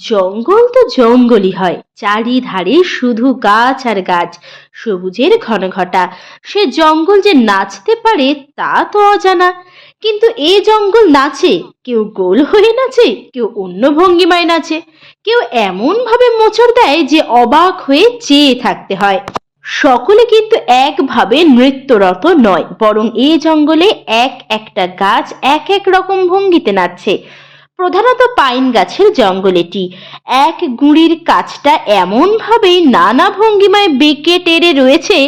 জঙ্গল তো জঙ্গলই হয়, চারিধারে শুধু গাছ আর গাছ, সবুজের ঘন ঘটা। সে জঙ্গল যে নাচতে পারে তা তো অজানা। কিন্তু এ জঙ্গল নাচে, কেউ গোল হয়ে নাচে, কেউ অন্য ভঙ্গিমায় নাচে। কেউ এমন ভাবে মোচড় দেয় যে অবাক হয়ে চেয়ে থাকতে হয়। সকলে কিন্তু একভাবে নৃত্যরত নয়, বরং এ জঙ্গলে এক একটা গাছ এক এক রকম ভঙ্গিতে নাচছে। প্রধানত পাইন গাছের জঙ্গল এটি। এক গুঁড়ির কাছটা এমনভাবে নানা ভঙ্গিমায় বেঁকে টেরে রয়েছে,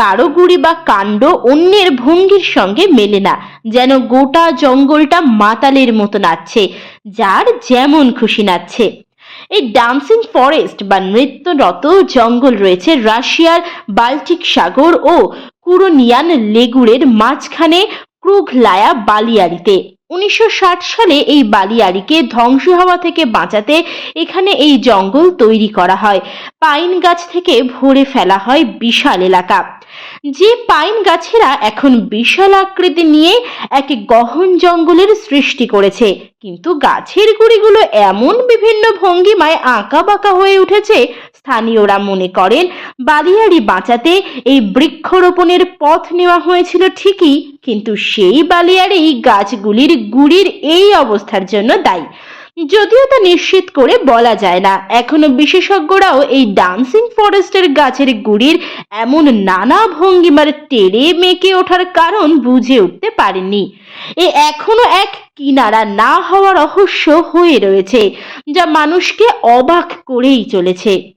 কারও গুঁড়ি বা কাণ্ড অন্যের ভঙ্গির সঙ্গে মেলে না, যেন গোটা জঙ্গলটা মাতালের মতো নাচছে, যার যেমন খুশি নাচছে। এই ডান্সিং ফরেস্ট বা নৃত্যরত জঙ্গল রয়েছে রাশিয়ার বাল্টিক সাগর ও কুরোনিয়ান লেগুড়ের মাঝখানে ক্রুঘলায়া বালিয়াড়িতে। উনিশশো ষাট সালে এই বালিয়াড়িকে ধ্বংস হওয়া থেকে বাঁচাতে এখানে এই জঙ্গল তৈরি করা হয়। পাইন গাছ থেকে ভরে ফেলা হয় বিশাল এলাকা। যে পাইন গাছেরা এখন বিশাল আকৃতি নিয়ে এক গহন জঙ্গলের সৃষ্টি করেছে, কিন্তু গাছের গুড়িগুলো এমন বিভিন্ন ভঙ্গিমায় আঁকা বাঁকা হয়ে উঠেছে, স্থানীয়রা মনে করেন, বালিয়াড়ি বাঁচাতে এই বৃক্ষরোপণের পথ নেওয়া হয়েছিল ঠিকই কিন্তু সেই বালিয়াড়ি গাছগুলির গুড়ির এই অবস্থার জন্য দায়ী। যদিও তা নিশ্চিত করে বলা যায় না, এখনও বিশেষজ্ঞরাও এই ডান্সিং ফরেস্টের গাছের গুড়ির এমন নানা ভঙ্গিমার টেরে মেকে ওঠার কারণ বুঝে উঠতে পারেনি এ এখনও এক কিনারা না হওয়া রহস্য হয়ে রয়েছে, যা মানুষকে অবাক করেই চলেছে।